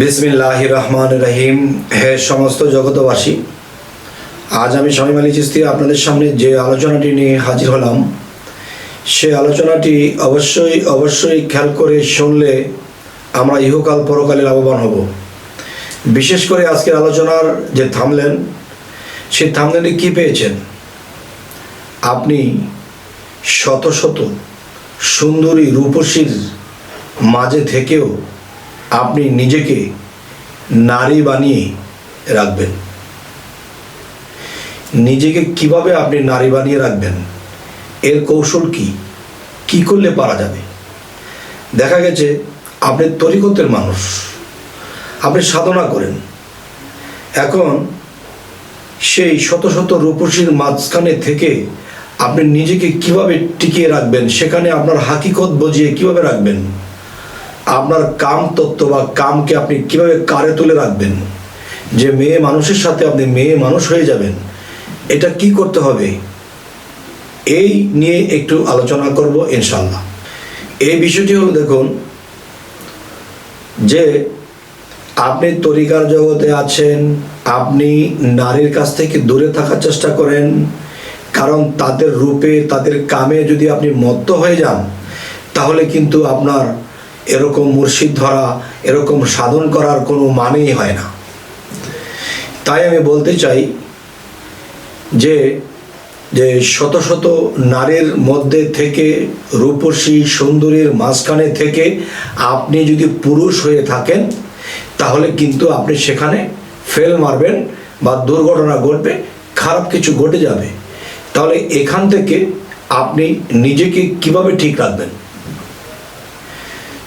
বিসমিল্লাহ রহমান রহিম হে সমস্ত জগতবাসী আজ আমি স্বামী আলী চিস্তি আপনাদের সামনে যে আলোচনাটি নিয়ে হাজির হলাম, সে আলোচনাটি অবশ্যই অবশ্যই খেয়াল করে শুনলে আমরা ইহকাল পরকালে লাভবান হব। বিশেষ করে আজকের আলোচনার যে থামলেন সেই থামলেনে কী পেয়েছেন? আপনি শত শত সুন্দরী রূপসীর মাঝে থেকেও আপনি নিজেকে নারী বানিয়ে রাখবেন। নিজেকে কীভাবে আপনি নারী বানিয়ে রাখবেন? এর কৌশল কি? কি করলে পারা যাবে? দেখা গেছে আপনি তরিকতের মানুষ। আপনি সাধনা করেন। এখন সেই শত শত রূপসীর মাঝখানে থেকে আপনি নিজেকে কীভাবে টিকিয়ে রাখবেন, সেখানে আপনার হাকিকত বুঝিয়ে কীভাবে রাখবেন? আপনার কাম তত্ত্ব বা কামকে আপনি কীভাবে কারে তুলে রাখবেন? যে মেয়ে মানুষের সাথে আপনি মেয়ে মানুষ হয়ে যাবেন, এটা কি করতে হবে? এই নিয়ে একটু আলোচনা করব ইনশাল্লাহ এই বিষয়টি হলো দেখুন, যে আপনি তরিকার জগতে আছেন, আপনি নারীর কাছ থেকে দূরে থাকার চেষ্টা করেন, কারণ তাদের রূপে, তাদের কামে যদি আপনি মত্ত হয়ে যান, তাহলে কিন্তু আপনার এরকম মুর্শিদ ধরা, এরকম সাধন করার কোনো মানেই হয় না। তাই আমি বলতে চাই যে যে শত শত নারীর মধ্যে থেকে, রূপসী সুন্দরীর মাঝখানে থেকে আপনি যদি পুরুষ হয়ে থাকেন, তাহলে কিন্তু আপনি সেখানে ফেল মারবেন বা দুর্ঘটনা ঘটবে, খারাপ কিছু ঘটে যাবে। তাহলে এখান থেকে আপনি নিজেকে কীভাবে ঠিক রাখবেন?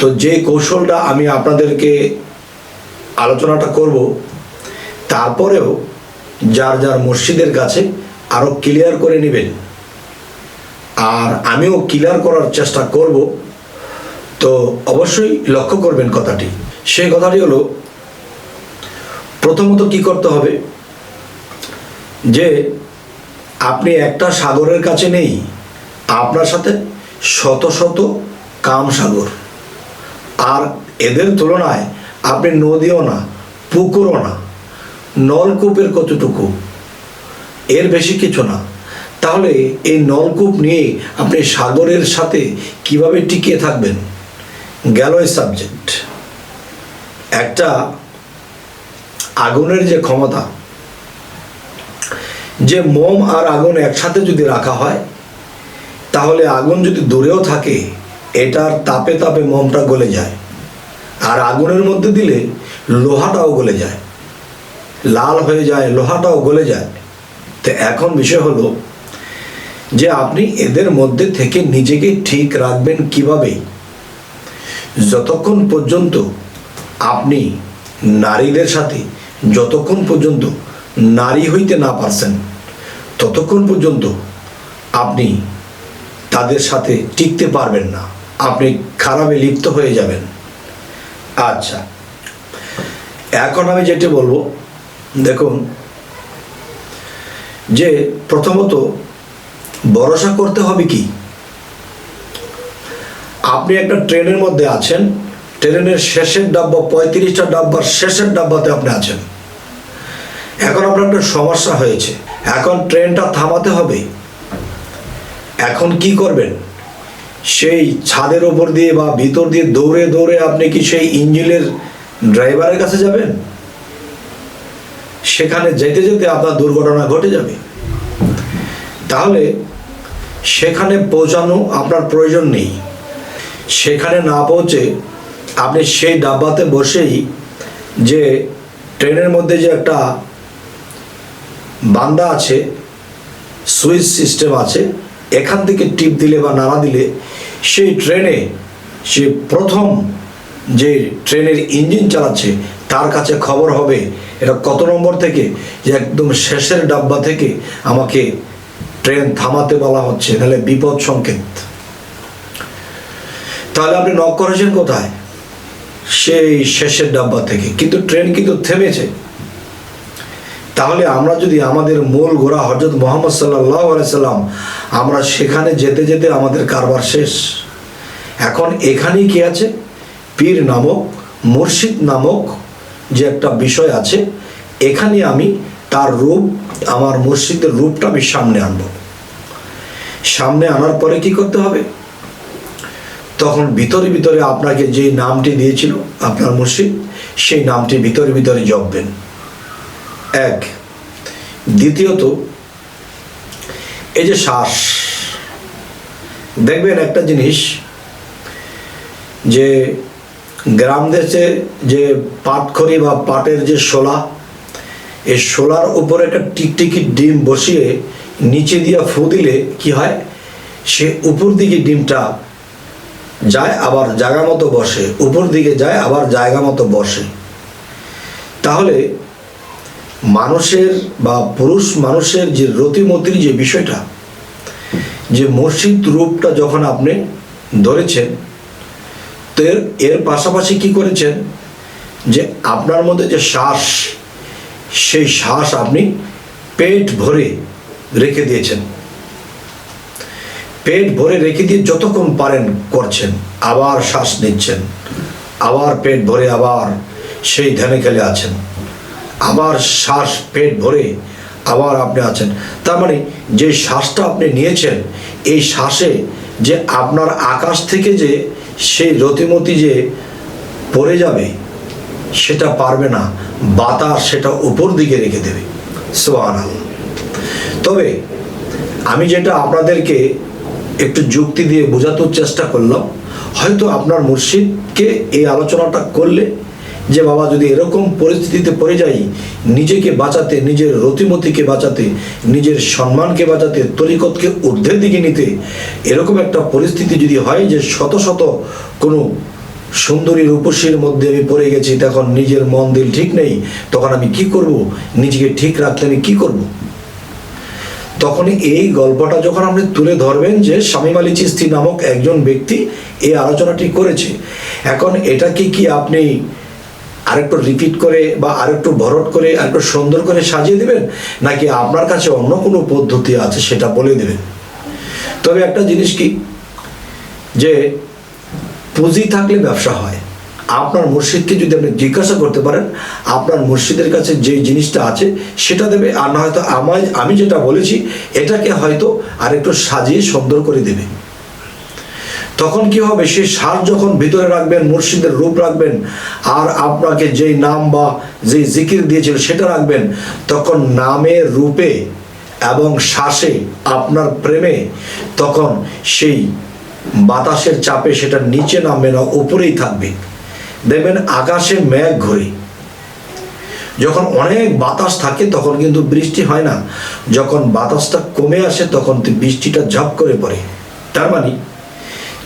তো যে কৌশলটা আমি আপনাদেরকে আলোচনাটা করব, তারপরেও যার যার মসজিদের কাছে আরও ক্লিয়ার করে নেবেন। আর আমিও ক্লিয়ার করার চেষ্টা করব। তো অবশ্যই লক্ষ্য করবেন কথাটি। সেই কথাটি হলো, প্রথমত কি করতে হবে? যে আপনি একটা সাগরের কাছে নেই, আপনার সাথে শত শত কাম সাগর। আর এদের তুলনায় আপনি নদীও না, পুকুরও না, নলকূপের কতটুকু? এর বেশি কিছু না। তাহলে এই নলকূপ নিয়ে আপনি সাগরের সাথে কীভাবে টিকিয়ে থাকবেন? গেল সাবজেক্ট একটা আগুনের যে ক্ষমতা, যে মোম আর আগুন একসাথে যদি রাখা হয়, তাহলে আগুন যদি দূরেও থাকে এটার তাপে তাপে মোমটা গলে যায়। আর আগুনের মধ্যে দিলে লোহাটাও গলে যায়। লাল হয়ে যায়, লোহাটাও গলে যায়। তো এখন বিষয় হলো যে আপনি এদের মধ্যে থেকে নিজেকে ঠিক রাখবেন কীভাবে? যতক্ষণ পর্যন্ত আপনি নারীদের সাথে, যতক্ষণ পর্যন্ত নারী হইতে না পারছেন, ততক্ষণ পর্যন্ত আপনি তাদের সাথে টিকতে পারবেন না। আপনি খারাপে লিপ্ত হয়ে যাবেন। আচ্ছা এখন আমি যেটা বলব, দেখুন, যে প্রথমত ভরসা করতে হবে কি? আপনি একটা ট্রেনের মধ্যে আছেন, ট্রেনের শেষের ডাব্বা, পঁয়ত্রিশটা ডাব্বার শেষের ডাব্বাতে আপনি আছেন। এখন আপনার একটা সমস্যা হয়েছে। এখন ট্রেনটা থামাতে হবে। এখন কি করবেন? সেই ছাদের ওপর দিয়ে বা ভিতর দিয়ে দৌড়ে দৌড়ে আপনি কি সেই ইঞ্জিনের ড্রাইভারের কাছে যাবেন? সেখানে যেতে যেতে আপনার দুর্ঘটনা ঘটে যাবে। তাহলে সেখানে পৌঁছানো আপনার প্রয়োজন নেই। সেখানে না পৌঁছে আপনি সেই ডাব্বাতে বসেই যে ট্রেনের মধ্যে যে একটা বান্দা আছে, সুইচ সিস্টেম আছে এখান থেকে টিপ দিলে বা নাড়া দিলে সেই ট্রেনে, সে প্রথম যে ট্রেনের ইঞ্জিন চালাচ্ছে, তার কাছে খবর হবে, এটা কত নম্বর থেকে? যে একদম শেষের ডাব্বা থেকে আমাকে ট্রেন থামাতে বলা হচ্ছে তাহলে বিপদ সংকেত। তাহলে আপনি নক করেছেন কোথায়? সেই শেষের ডাব্বা থেকে। কিন্তু ট্রেন কিন্তু থেমেছে। তাহলে আমরা যদি আমাদের মূল গোড়া হজরত মোহাম্মদ সাল্লাহ সাল্লাম, আমরা সেখানে যেতে যেতে আমাদের কারবার শেষ। এখন এখানেই কি আছে? পীর নামক, মুর্শিদ নামক যে একটা বিষয় আছে, এখানে আমি তার রূপ, আমার মসজিদের রূপটা আমি সামনে আনব। সামনে আনার পরে কি করতে হবে? তখন ভিতরে ভিতরে আপনাকে যে নামটি দিয়েছিল আপনার মসজিদ সেই নামটি ভিতরে ভিতরে জপবেন। এক। দ্বিতীয়ত, এই যে শ্বাস, দেখবেন একটা জিনিস যে গ্রাম দেশে যে পাটখড়ি বা পাটের যে শোলা, এই শোলার উপরে একটা টিকটিকি ডিম বসিয়ে নিচে দিয়ে ফু দিলে কি হয়? সে উপর দিকে ডিমটা যায়, আবার জায়গা মতো বসে। উপর দিকে যায়, আবার জায়গা মতো বসে। তাহলে মানুষের বা পুরুষ মানুষের যে রতিমতির যে বিষয়টা, যে মসজিদ রূপটা যখন আপনি ধরেছেন, তো এর এর পাশাপাশি কি করেছেন? যে আপনার মধ্যে যে শ্বাস, সেই শ্বাস আপনি পেট ভরে রেখে দিয়েছেন। পেট ভরে রেখে দিয়ে যতক্ষণ পারেন করছেন, আবার শ্বাস নিচ্ছেন, আবার পেট ভরে আবার সেই ধ্যানে খেলে আছেন। আবার শ্বাস পেট ভরে আবার আপনি আছেন। তার মানে যে শ্বাসটা আপনি নিয়েছেন, এই শ্বাসে যে আপনার আকাশ থেকে যে সেই রতিমতি যে পড়ে যাবে, সেটা পারবে না, বাতাস সেটা উপর দিকে রেখে দেবে। সোহান তবে আমি যেটা আপনাদেরকে একটু যুক্তি দিয়ে বোঝানোর চেষ্টা করলাম, হয়তো আপনার মুর্শিদকে এই আলোচনাটা করলে যে বাবা যদি এরকম পরিস্থিতিতে পড়ে যাই নিজেকে বাঁচাতে, নিজের রতিমতিকে বাঁচাতে, নিজের সম্মানকে বাঁচাতে, তরিকতকে ঊর্ধ্বের দিকে নিতে, এরকম একটা পরিস্থিতি যদি হয় যে শত শত কোনো সুন্দরী রূপসীর মধ্যে আমি পড়ে গেছি, তখন নিজের মন দিল ঠিক নেই, তখন আমি কি করব? নিজেকে ঠিক রাখতে আমি কি করব? তখন এই গল্পটা যখন আপনি তুলে ধরবেন যে স্বামী আলী চিস্তি নামক একজন ব্যক্তি এই আলোচনাটি করেছে, এখন এটাকে কি আপনি আরেকটু রিপিট করে বা আরেকটু ভরট করে, আরেকটু সুন্দর করে সাজিয়ে দেবেন? নাকি আপনার কাছে অন্য কোনো পদ্ধতি আছে সেটা বলে দেবেন? তবে একটা জিনিস কি? যে পুঁজি থাকলে ব্যবসা হয়। আপনার মুর্শিদকে যদি আপনি জিজ্ঞাসা করতে পারেন, আপনার মুর্শিদের কাছে যে জিনিসটা আছে সেটা দেবে, আর না হয়তো আমায় আমি যেটা বলেছি, এটাকে হয়তো আরেকটু সাজিয়ে সুন্দর করে দেবে। তখন কি হবে? সেই সার যখন ভিতরে রাখবেন, মুর্শিদের রূপ রাখবেন, আর আপনাকে যেই নাম বা যে জিকির দিয়েছিল সেটা রাখবেন, তখন নামের রূপে এবং শ্বাসে আপনার প্রেমে তখন সেই বাতাসের চাপে সেটা নিচে নামবে না, উপরেই থাকবে। দেখবেন আকাশে মেঘ ঘুরে। যখন অনেক বাতাস থাকে, তখন কিন্তু বৃষ্টি হয় না। যখন বাতাসটা কমে আসে, তখন বৃষ্টিটা ঝপ করে পড়ে। তার মানে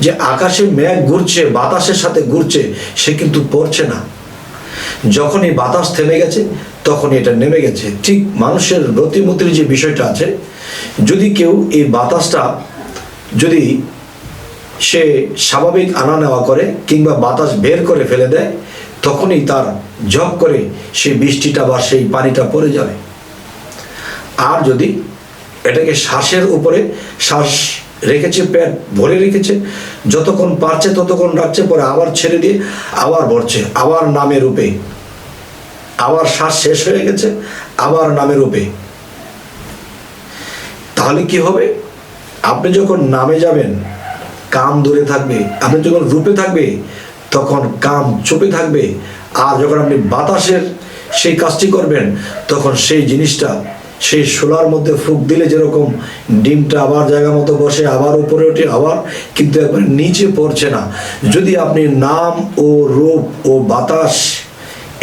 যে আকাশে মেঘ ঘুরছে, বাতাসের সাথে ঘুরছে, সে কিন্তু পড়ছে না। যখন এই বাতাস থেমে গেছে তখন এটা নেমে গেছে। ঠিক মানুষের রতিমতির যে বিষয়টা আছে, যদি কেউ এই বাতাসটা যদি সে স্বাভাবিক আনা নেওয়া করে কিংবা বাতাস বের করে ফেলে দেয়, তখনই তার ঝপ করে সেই বৃষ্টিটা বা সেই পানিটা পড়ে যাবে। আর যদি এটাকে শ্বাসের উপরে, শ্বাস রেখেছে, পেট ভরে রেখেছে, যতক্ষণ পারছে ততক্ষণ রাখছে, পরে আবার ছেড়ে দিয়ে আবার ভরছে, আবার নামে রূপে। আবার শ্বাস শেষ হয়ে গেছে, আবার নামে রূপে। তাহলে কি হবে? আপনি যখন নামে যাবেন, কাম দূরে থাকবে, আপনি যখন রূপে থাকবে, তখন কাম চুপে থাকবে, আর যখন আপনি বাতাসের সেই কাজটি করবেন, তখন সেই জিনিসটা সেই শোলার মধ্যে ফুক দিলে যেরকম ডিমটা আবার জায়গা মতো বসে, আবার উপরে ওঠে, আবার কিন্তু একবার নিচে পড়ছে না। যদি আপনি নাম ও রূপ ও বাতাস,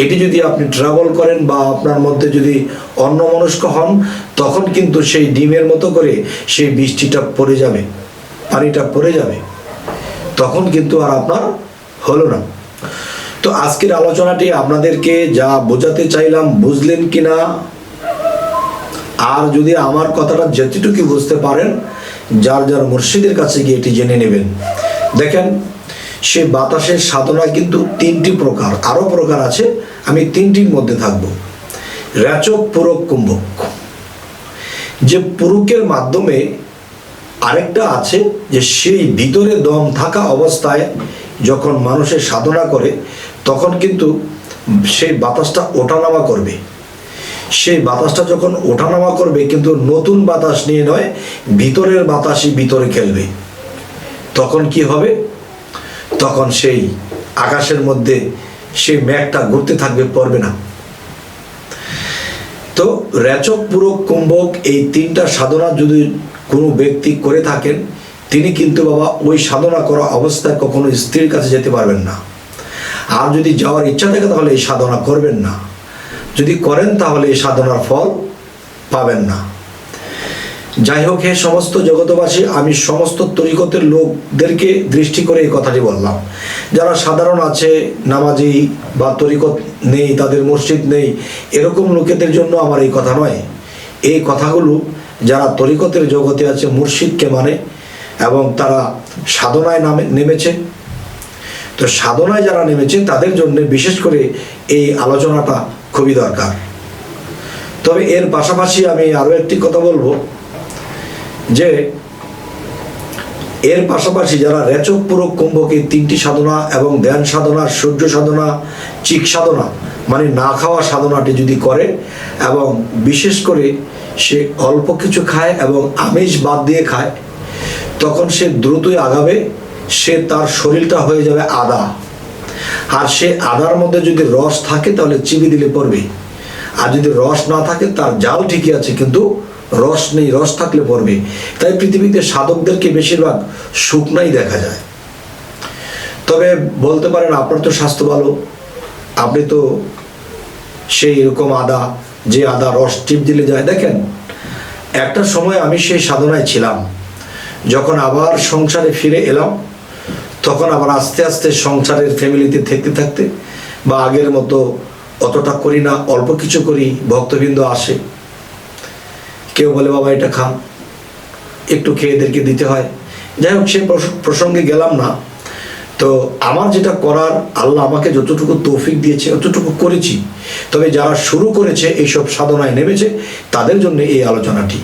এটি যদি আপনি ট্রাভেল করেন বা আপনার মধ্যে যদি অন্যমনস্ক হন, তখন কিন্তু সেই ডিমের মতো করে সেই বৃষ্টিটা পড়ে যাবে, পানিটা পড়ে যাবে। তখন কিন্তু আর আপনার হলো না। তো আজকের আলোচনাটি আপনাদেরকে যা বোঝাতে চাইলাম, বুঝলেন কি না আর যদি আমার কথাটা যেতটুকু বুঝতে পারেন, যার যার মুর্শিদের কাছে গিয়ে এটি জেনে নেবেন। দেখেন, সে বাতাসের সাধনা কিন্তু তিনটি প্রকার, আরও প্রকার আছে, আমি তিনটির মধ্যে থাকব। রেচক পুরক, কুম্ভক। যে পুরুকের মাধ্যমে আরেকটা আছে, যে সেই ভিতরে দম থাকা অবস্থায় যখন মানুষের সাধনা করে, তখন কিন্তু সেই বাতাসটা ওঠানামা করবে। সেই বাতাসটা যখন ওঠানামা করবে, কিন্তু নতুন বাতাস নিয়ে নয়, ভিতরের বাতাসই ভিতরে খেলবে। তখন কি হবে? তখন সেই আকাশের মধ্যে সেই মেঘটা ঘুরতে থাকবে, পড়বে না। তো রেচক, পুরক, কুম্ভক এই তিনটা সাধনা যদি কোনো ব্যক্তি করে থাকেন, তিনি কিন্তু বাবা ওই সাধনা করা অবস্থায় কখনো স্ত্রীর কাছে যেতে পারবেন না। আর যদি যাওয়ার ইচ্ছা থাকে, তাহলে এই সাধনা করবেন না। যদি করেন তাহলে এই সাধনার ফল পাবেন না। যাই হোক, হে সমস্ত জগতবাসী আমি সমস্ত তরিকতের লোকদেরকে দৃষ্টি করে এই কথাটি বললাম। যারা সাধারণ আছে, নামাজি বা তরিকত নেই, তাদের মসজিদ নেই, এরকম লোকেদের জন্য আমার এই কথা নয়। এই কথাগুলো যারা তরিকতের জগতে আছে, মুর্শিদকে মানে এবং তারা সাধনায় নামে, নেমেছে। তো সাধনায় যারা নেমেছে, তাদের জন্য বিশেষ করে এই আলোচনাটা খুবই দরকার। তবে এর পাশাপাশি আমি আরও একটি কথা বলব, যে এর পাশাপাশি যারা রেচক পুরক কুম্ভকে তিনটি সাধনা এবং ধ্যান সাধনা, সূর্য সাধনা, চিক সাধনা মানে না খাওয়া সাধনাটি যদি করে এবং বিশেষ করে সে অল্প কিছু খায় এবং আমিষ বাদ দিয়ে খায়, তখন সে দ্রুতই আগাবে, সে তার শরীরটা হয়ে যাবে আদা। আর সে আদার মধ্যে যদি রস থাকে, তাহলে চিবি দিলে পড়বে। আর যদি রস না থাকে, তার জাল ঠিকই আছে, কিন্তু রস নেই, রস থাকলে পড়বে। তাই পৃথিবীতে সাধকদেরকে বেশিরভাগ শুকনাই দেখা যায়। তবে বলতে পারেন, আপনার তো স্বাস্থ্য ভালো, আপনি তো সেই এরকম আদা, যে আদা রস টিপ দিলে যায়। দেখেন, একটা সময় আমি সেই সাধনায় ছিলাম, যখন আবার সংসারে ফিরে এলাম তখন আবার আস্তে আস্তে সংসারের ফ্যামিলিতে থাকতে থাকতে বা আগের মতো অতটা করি না, অল্প কিছু করি, ভক্তবৃন্দ আসে। কেউ বলে, বাবা, এটা খান। একটু খেয়ে এদেরকে দিতে হয়। যাই হোক, সে প্রস- প্রসঙ্গে গেলাম না। তো আমার যেটা করার, আল্লাহ আমাকে যতটুকু তৌফিক দিয়েছে, অতটুকু করেছি। তবে যারা শুরু করেছে, এইসব সাধনায় নেমেছে, তাদের জন্য এই আলোচনাটি।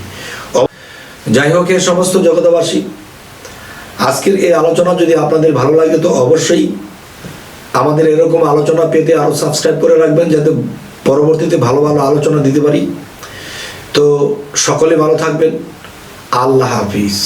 যাই হোক, এ সমস্ত জগতবাসী আজকের এই আলোচনা যদি আপনাদের ভালো লাগে, তো অবশ্যই আমাদের এরকম আলোচনা পেতে আরও সাবস্ক্রাইব করে রাখবেন, যাতে পরবর্তীতে ভালো ভালো আলোচনা দিতে পারি। তো সকলে ভালো থাকবেন। আল্লাহ হাফিজ।